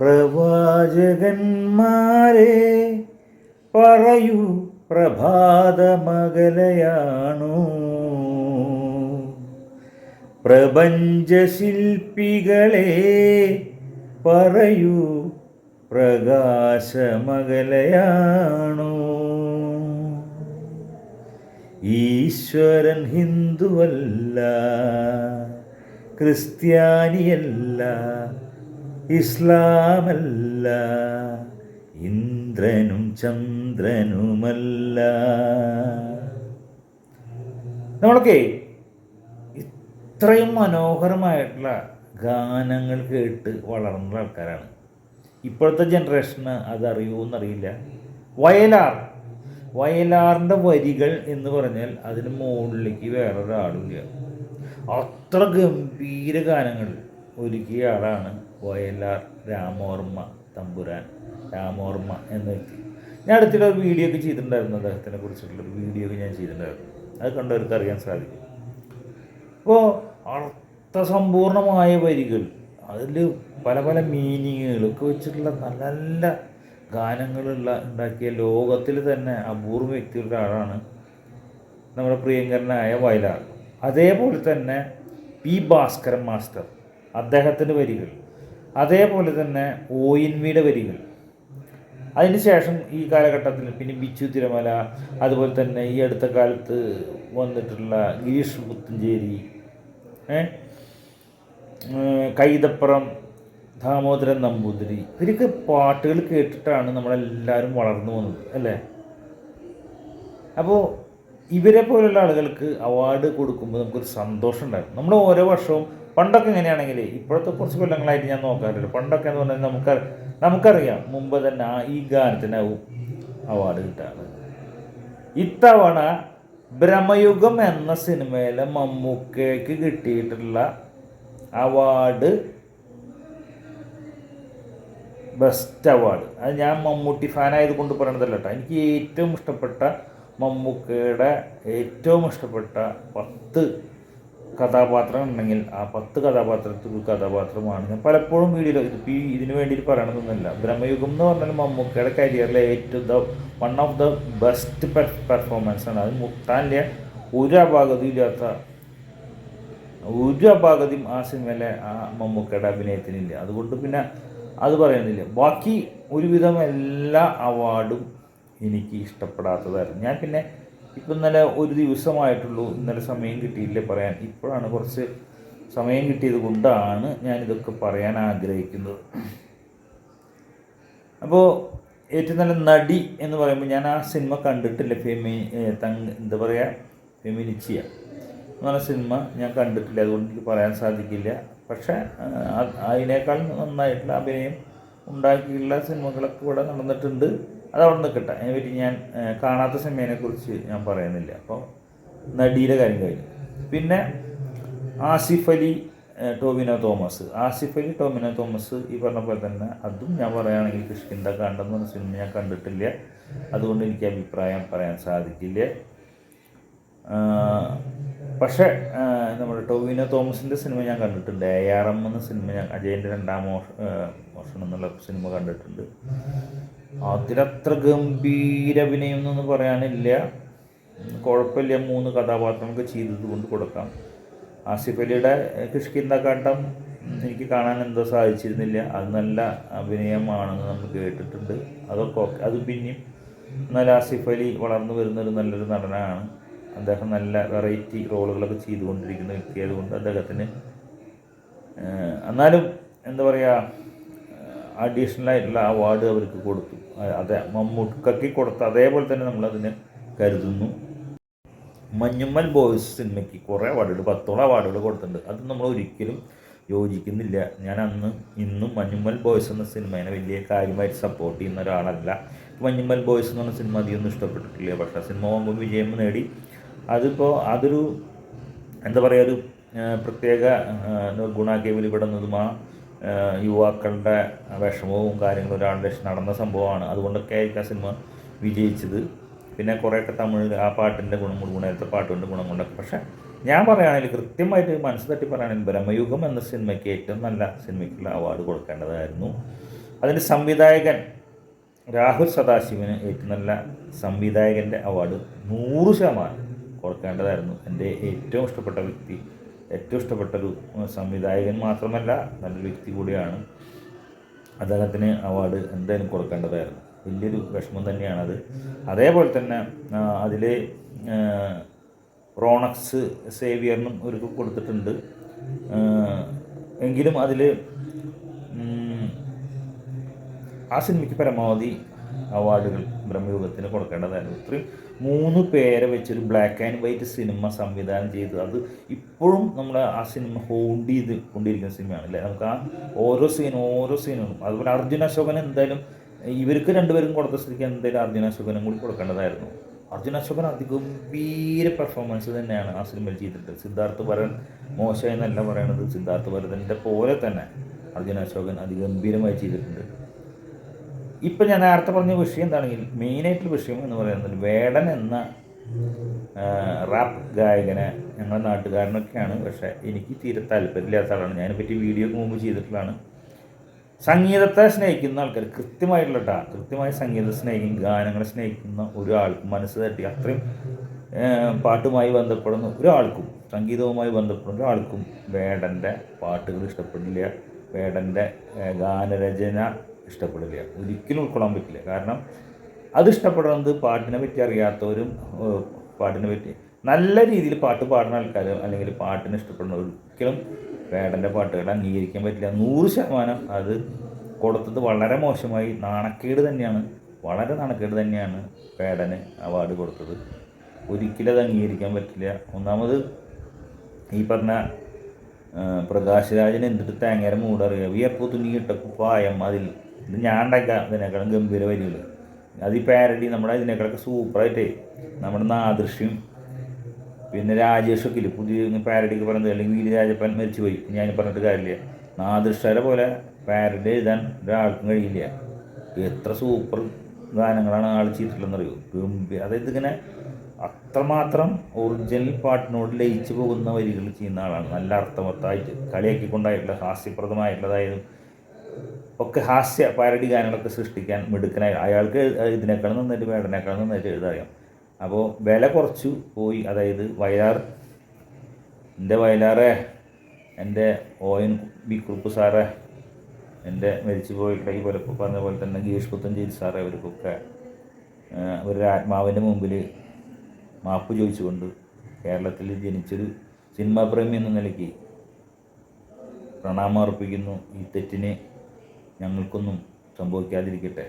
പ്രവാചകന്മാരെ പറയൂ പ്രഭാതമകലയാണു? പ്രപഞ്ചശില്പികളെ പറയൂ പ്രകാശമകലയാണു? ഈശ്വരൻ ഹിന്ദുവല്ല ക്രിസ്ത്യാനിയല്ല ഇസ്ലാമല്ല ഇന്ദ്രനും ചന്ദ്രനുമല്ല. നമ്മളൊക്കെ ഇത്രയും മനോഹരമായിട്ടുള്ള ഗാനങ്ങൾ കേട്ട് വളർന്ന ആൾക്കാരാണ്. ഇപ്പോഴത്തെ ജനറേഷന് അത് അറിയുമെന്നറിയില്ല വയലാർ വയലാറിന്റെ വരികൾ എന്ന് പറഞ്ഞാൽ അതിന് മുകളിലേക്ക് വേറൊരാളില്ല. അത്ര ഗംഭീര ഗാനങ്ങൾ. ഒരുക്കിയ ആളാണ് വയലാർ രാമോർമ്മ തമ്പുരാൻ. രാമോർമ്മ എന്ന വ്യക്തി. ഞാൻ അടുത്തിടെ ഒരു വീഡിയോ ഒക്കെ ചെയ്തിട്ടുണ്ടായിരുന്നു അദ്ദേഹത്തിനെ കുറിച്ചിട്ടുള്ള ഒരു വീഡിയോ ഒക്കെ ഞാൻ ചെയ്തിട്ടുണ്ടായിരുന്നു. അത് കണ്ടവർക്ക് അറിയാൻ സാധിക്കും. അപ്പോൾ അർത്ഥസമ്പൂർണമായ വരികൾ അതിൽ പല പല മീനിങ്ങുകളൊക്കെ വെച്ചിട്ടുള്ള നല്ല നല്ല ഗാനങ്ങളുള്ള ഉണ്ടാക്കിയ ലോകത്തിൽ തന്നെ അപൂർവ വ്യക്തികളുടെ ആളാണ് നമ്മുടെ പ്രിയങ്കരനായ വയലാർ. അതേപോലെ തന്നെ പി ഭാസ്കരൻ മാസ്റ്റർ. അദ്ദേഹത്തിന്റെ വരികൾ. അതേപോലെ തന്നെ ഒ എൻ വിയുടെ വരികൾ അതിനുശേഷം ഈ കാലഘട്ടത്തിൽ പിന്നെ ബിച്ചു തിരുമല അതുപോലെ തന്നെ ഈ അടുത്ത കാലത്ത് വന്നിട്ടുള്ള ഗിരീഷ് പുത്തഞ്ചേരി കൈതപ്പുറം ദാമോദരൻ നമ്പൂതിരി ഇവരൊക്കെ പാട്ടുകൾ കേട്ടിട്ടാണ് നമ്മളെല്ലാവരും വളർന്നു വന്നത് അല്ലേ? അപ്പോൾ ഇവരെ പോലുള്ള ആളുകൾക്ക് അവാർഡ് കൊടുക്കുമ്പോൾ നമുക്കൊരു സന്തോഷം ഉണ്ടായിരുന്നു നമ്മൾ ഓരോ വർഷവും പണ്ടൊക്കെ എങ്ങനെയാണെങ്കിൽ ഇപ്പോഴത്തെ കുറച്ച് കൊല്ലങ്ങളായിട്ട് ഞാൻ നോക്കാറില്ല പണ്ടൊക്കെ എന്ന് പറഞ്ഞാൽ നമുക്ക് നമുക്കറിയാം മുമ്പ് തന്നെ ആ ഈ ഗാനത്തിനാവും അവാർഡ് കിട്ടാറ്. ഇത്തവണ ഭ്രമയുഗം എന്ന സിനിമയിലെ മമ്മൂക്കയ്ക്ക് കിട്ടിയിട്ടുള്ള അവാർഡ് ബെസ്റ്റ് അവാർഡ്. അത് ഞാൻ മമ്മൂട്ടി ഫാൻ ആയതുകൊണ്ട് പറയണതല്ല കേട്ടോ. എനിക്ക് ഏറ്റവും ഇഷ്ടപ്പെട്ട മമ്മൂക്കയുടെ ഏറ്റവും ഇഷ്ടപ്പെട്ട പത്ത് കഥാപാത്രം ഉണ്ടെങ്കിൽ ആ പത്ത് കഥാപാത്രത്തിൽ ഒരു കഥാപാത്രമാണ്. ഞാൻ പലപ്പോഴും വീഡിയോ ഇതിപ്പോൾ ഈ ഇതിന് വേണ്ടിയിട്ട് പറയണമെന്നൊന്നുമില്ല ബ്രഹ്മയുഗം എന്ന് പറഞ്ഞാൽ മമ്മൂക്കയുടെ കരിയറിലെ ഏറ്റവും the one of the best performance ആണ്. അത് മുത്താന്റെ ഒരു അപാകതയും ഇല്ലാത്ത ഒരു അപാകതയും ആ സിനിമയിലെ ആ മമ്മൂക്കയുടെ അഭിനയത്തിനില്ല. അതുകൊണ്ട് പിന്നെ അത് പറയുന്നില്ല ബാക്കി ഒരുവിധം എല്ലാ അവാർഡും എനിക്ക് ഇഷ്ടപ്പെടാത്തതായിരുന്നു. ഞാൻ പിന്നെ ഇപ്പം ഇന്നലെ ഒരു ദിവസമായിട്ടുള്ളൂ ഇന്നലെ സമയം കിട്ടിയില്ല പറയാൻ. ഇപ്പോഴാണ് കുറച്ച് സമയം കിട്ടിയത് കൊണ്ടാണ് ഞാനിതൊക്കെ പറയാൻ ആഗ്രഹിക്കുന്നത്. അപ്പോൾ ഏറ്റവും നല്ല നടി എന്ന് പറയുമ്പോൾ ഞാൻ ആ സിനിമ കണ്ടിട്ടില്ല. ഫെമി തങ് എന്താ പറയുക ഫെമിനിച്ചിയ എന്ന് പറഞ്ഞ സിനിമ ഞാൻ കണ്ടിട്ടില്ല. അതുകൊണ്ട് എനിക്ക് പറയാൻ സാധിക്കില്ല. പക്ഷേ അതിനേക്കാൾ നന്നായിട്ടുള്ള അഭിനയം ഉണ്ടാക്കിയുള്ള സിനിമകളൊക്കെ ഇവിടെ നടന്നിട്ടുണ്ട്. അത് അവിടെ നിൽക്കട്ടെ അതിനെപ്പറ്റി ഞാൻ കാണാത്ത സിനിമയെക്കുറിച്ച് ഞാൻ പറയുന്നില്ല. അപ്പോൾ നടിയുടെ കാര്യം കഴിഞ്ഞു. പിന്നെ ആസിഫ് അലി ടോമിനോ തോമസ്. ആസിഫ് അലി ടോമിനോ തോമസ് ഈ പറഞ്ഞ പോലെ തന്നെ അതും ഞാൻ പറയുകയാണെങ്കിൽ കൃഷ്ണ കണ്ടെന്ന് പറഞ്ഞ സിനിമ ഞാൻ കണ്ടിട്ടില്ല. അതുകൊണ്ട് എനിക്ക് അഭിപ്രായം പറയാൻ സാധിക്കില്ല. പക്ഷേ നമ്മുടെ ടോവിനോ തോമസിന്റെ സിനിമ ഞാൻ കണ്ടിട്ടുണ്ട്. എ ആർ എം എന്ന സിനിമ ഞാൻ അജയന്റെ രണ്ടാം മോഷ മോഷണം എന്നുള്ള സിനിമ കണ്ടിട്ടുണ്ട്. അതിലത്ര ഗംഭീര അഭിനയം എന്നൊന്നും പറയാനില്ല. കുഴപ്പമില്ല. മൂന്ന് കഥാപാത്രങ്ങൾക്ക് ചെയ്തത് കൊണ്ട് കൊടുക്കാം. ആസിഫ് അലിയുടെ കിഷ്കിന്ദക്കാട്ടം എനിക്ക് കാണാൻ എന്തോ സാധിച്ചിരുന്നില്ല. അത് നല്ല അഭിനയമാണെന്ന് നമ്മൾ കേട്ടിട്ടുണ്ട്. അതൊക്കെ അത് പിന്നെയും എന്നാൽ ആസിഫ് അലി വളർന്നു വരുന്നൊരു നല്ലൊരു നടനാണ്. അദ്ദേഹം നല്ല വെറൈറ്റി റോളുകളൊക്കെ ചെയ്തുകൊണ്ടിരിക്കുന്ന വ്യക്തിയായതുകൊണ്ട് അദ്ദേഹത്തിന് എന്നാലും എന്താ പറയുക അഡീഷണൽ ആയിട്ടുള്ള അവാർഡ് അവർക്ക് കൊടുത്തു. അതെ മമ്മൂക്കയ്ക്ക് കൊടുത്ത അതേപോലെ തന്നെ നമ്മളതിനെ കരുതുന്നു. മഞ്ഞുമ്മൽ ബോയ്സ് സിനിമയ്ക്ക് കുറേ അവാർഡുകൾ പത്തോളം അവാർഡുകൾ കൊടുത്തിട്ടുണ്ട്. അത് നമ്മൾ ഒരിക്കലും യോജിക്കുന്നില്ല. ഞാൻ അന്ന് ഇന്നും മഞ്ഞുമ്മൽ ബോയ്സ് എന്ന സിനിമേനെ വലിയ കാര്യമായിട്ട് സപ്പോർട്ട് ചെയ്യുന്ന ഒരാളല്ല. മഞ്ഞുമ്മൽ ബോയ്സ് എന്ന് പറഞ്ഞ സിനിമ അധികമൊന്നും ഇഷ്ടപ്പെട്ടിട്ടില്ല. പക്ഷേ സിനിമ പോകുമ്പോൾ വിജയം നേടി. അതിപ്പോൾ അതൊരു എന്താ പറയുക ഒരു പ്രത്യേക ഗുണാക്കേവിൽ വിടുന്നതും ആ യുവാക്കളുടെ വിഷമവും കാര്യങ്ങളും ഒരാളുടെ നടന്ന സംഭവമാണ്. അതുകൊണ്ടൊക്കെ ആയിരിക്കും ആ സിനിമ വിജയിച്ചത്. പിന്നെ കുറേയൊക്കെ തമിഴ് ആ പാട്ടിന്റെ ഗുണം കൊണ്ട് ഗുണത്തെ പാട്ടുകൊണ്ട് ഗുണം കൊണ്ടൊക്കെ. പക്ഷേ ഞാൻ പറയുകയാണെങ്കിൽ കൃത്യമായിട്ട് മനസ്സ് തട്ടി പറയുകയാണെങ്കിൽ ബ്രഹ്മയുഗം എന്ന സിനിമയ്ക്ക് ഏറ്റവും നല്ല സിനിമയ്ക്കുള്ള അവാർഡ് കൊടുക്കേണ്ടതായിരുന്നു. അതിന്റെ സംവിധായകൻ രാഹുൽ സദാശിവന് ഏറ്റവും നല്ല സംവിധായകന്റെ അവാർഡ് നൂറ് ശതമാനം. കൊടുക്കേണ്ടതായിരുന്നു. എന്റെ ഏറ്റവും ഇഷ്ടപ്പെട്ട വ്യക്തി ഏറ്റവും ഇഷ്ടപ്പെട്ടൊരു സംവിധായകൻ മാത്രമല്ല നല്ലൊരു വ്യക്തി കൂടിയാണ് അദ്ദേഹത്തിന് അവാർഡ് എന്തായാലും കൊടുക്കേണ്ടതായിരുന്നു. വലിയൊരു വിഷമം തന്നെയാണത്. അതേപോലെ തന്നെ അതിൽ റോണക്സ് സേവിയറിനും ഒരു കൊടുത്തിട്ടുണ്ട്. എങ്കിലും അതിൽ ആ സിനിമയ്ക്ക് പരമാവധി അവാർഡുകൾ ബ്രഹ്മയുഗത്തിന് കൊടുക്കേണ്ടതായിരുന്നു. ഇത്രയും മൂന്ന് പേരെ വെച്ചൊരു ബ്ലാക്ക് ആൻഡ് വൈറ്റ് സിനിമ സംവിധാനം ചെയ്തു. അത് ഇപ്പോഴും നമ്മൾ ആ സിനിമ ഹോൾഡ് ചെയ്ത് കൊണ്ടിരിക്കുന്ന സിനിമയാണ് അല്ലേ നമുക്ക് ആ ഓരോ സീനും ഓരോ സീനും അതുപോലെ അർജുന അശോകൻ എന്തായാലും ഇവർക്ക് രണ്ടുപേരും കൊടുത്ത സ്ഥിതിക്ക് എന്തായാലും അർജുന അശോകനും കൂടി കൊടുക്കേണ്ടതായിരുന്നു. അർജുന അശോകൻ അതിഗംഭീര പെർഫോമൻസ് തന്നെയാണ് ആ സിനിമയിൽ ചെയ്തിട്ട് സിദ്ധാർത്ഥ് ഭരൻ മോശം എന്നല്ല പറയണത്. സിദ്ധാർത്ഥ് ഭരതന്റെ പോലെ തന്നെ അർജുന അശോകൻ അതിഗംഭീരമായി ചെയ്തിട്ടുണ്ട്. ഇപ്പം ഞാൻ നേരത്തെ പറഞ്ഞ വിഷയം എന്താണെങ്കിൽ മെയിനായിട്ടുള്ള വിഷയം എന്ന് പറയുന്നത് വേടൻ എന്ന റാപ്പ് ഗായകനെ ഞങ്ങളുടെ നാട്ടുകാരനൊക്കെയാണ്. പക്ഷേ എനിക്ക് തീരെ താല്പര്യമില്ലാത്ത ആളാണ്. ഞാനെപ്പറ്റി വീഡിയോ മുമ്പ് ചെയ്തിട്ടുള്ളതാണ്. സംഗീതത്തെ സ്നേഹിക്കുന്ന ആൾക്കാർ കൃത്യമായിട്ടുള്ള ടാ കൃത്യമായി സംഗീതത്തെ സ്നേഹിക്കും ഗാനങ്ങളെ സ്നേഹിക്കുന്ന ഒരാൾക്കും മനസ്സ് തട്ടി അത്രയും പാട്ടുമായി ബന്ധപ്പെടുന്ന ഒരാൾക്കും സംഗീതവുമായി ബന്ധപ്പെടുന്ന ഒരാൾക്കും വേടന്റെ പാട്ടുകൾ ഇഷ്ടപ്പെടില്ല. വേടന്റെ ഗാനരചന ഇഷ്ടപ്പെടില്ല ഒരിക്കലും ഉൾക്കൊള്ളാൻ പറ്റില്ല. കാരണം അത് ഇഷ്ടപ്പെടുന്നത് പാട്ടിനെ പറ്റി അറിയാത്തവരും പാട്ടിനെ പറ്റി നല്ല രീതിയിൽ പാട്ട് പാടുന്ന ആൾക്കാർ അല്ലെങ്കിൽ പാട്ടിനെ ഇഷ്ടപ്പെടുന്ന ഒരിക്കലും വേടന്റെ പാട്ടുകൾ അംഗീകരിക്കാൻ പറ്റില്ല. നൂറ് ശതമാനം അത് കൊടുത്തത് വളരെ മോശമായി നാണക്കേട് തന്നെയാണ്. വളരെ നാണക്കേട് തന്നെയാണ് വേടന് അവാർഡ് കൊടുത്തത്. ഒരിക്കലും അത് അംഗീകരിക്കാൻ പറ്റില്ല. ഒന്നാമത് ഈ പറഞ്ഞ പ്രകാശ് രാജന് എന്തിട്ട് തേങ്ങേരം മൂടറിയ? വിയർപ്പ് തുന്നിയിട്ട കുപ്പായം അതിൽ ഇത് ഞാൻ ഉണ്ടാക്കുക ഇതിനേക്കാളും ഗംഭീര വരികൾ അത് ഈ പാരഡി നമ്മുടെ ഇതിനേക്കാളൊക്കെ സൂപ്പറായിട്ടേ. നമ്മുടെ നാദൃശ്യം. പിന്നെ രാജേഷൊക്കെ ഇല്ലേ? പുതിയ പാരഡിക്ക് പറയുന്നത് അല്ലെങ്കിൽ വീര് രാജപ്പൻ മരിച്ചു പോയി ഞാൻ പറഞ്ഞിട്ട് കാര്യമില്ല. നാദൃഷ്ടരെ പോലെ പാരഡി എഴുതാൻ ഒരാൾക്കും കഴിയില്ല. എത്ര സൂപ്പർ ഗാനങ്ങളാണ് ആൾ ചെയ്തിട്ടുള്ളതെന്നറിയോ? ഗംഭീര. അതായത് ഇങ്ങനെ അത്രമാത്രം ഒറിജിനൽ പാട്ടിനോട് ലയിച്ചു പോകുന്ന വരികൾ ചെയ്യുന്ന ആളാണ്. നല്ല അർത്ഥവത്തായിട്ട് കളിയാക്കിക്കൊണ്ടായിട്ടുള്ള ഹാസ്യപ്രദമായിട്ടുള്ളതായതും ഒക്കെ ഹാസ്യ പാരഡി ഗാനങ്ങളൊക്കെ സൃഷ്ടിക്കാൻ മിടുക്കനായി അയാൾക്ക് ഇതിനേക്കാൾ നന്നായിട്ട് വേടനേക്കാൾ നന്നായിട്ട് എഴുതാറിയാം. അപ്പോൾ വില കുറച്ചു പോയി. അതായത് വയലാർ എന്റെ വയലാറെ എന്റെ ഒ എൻ ബി കുറുപ്പ് സാറേ എന്റെ മരിച്ചു പോയിട്ട് ഈ പോലെ പറഞ്ഞ പോലെ തന്നെ ഗീഷ് പുത്തഞ്ചേരി സാറേ അവർക്കൊക്കെ ഒരു ആത്മാവിന്റെ മുമ്പിൽ മാപ്പ് ചോദിച്ചുകൊണ്ട് കേരളത്തിൽ ജനിച്ചൊരു സിനിമാ പ്രേമി എന്ന നിലയ്ക്ക് പ്രണാമം അർപ്പിക്കുന്നു. ഈ തെറ്റിന് ഞങ്ങൾക്കൊന്നും സംഭവിക്കാതിരിക്കട്ടെ.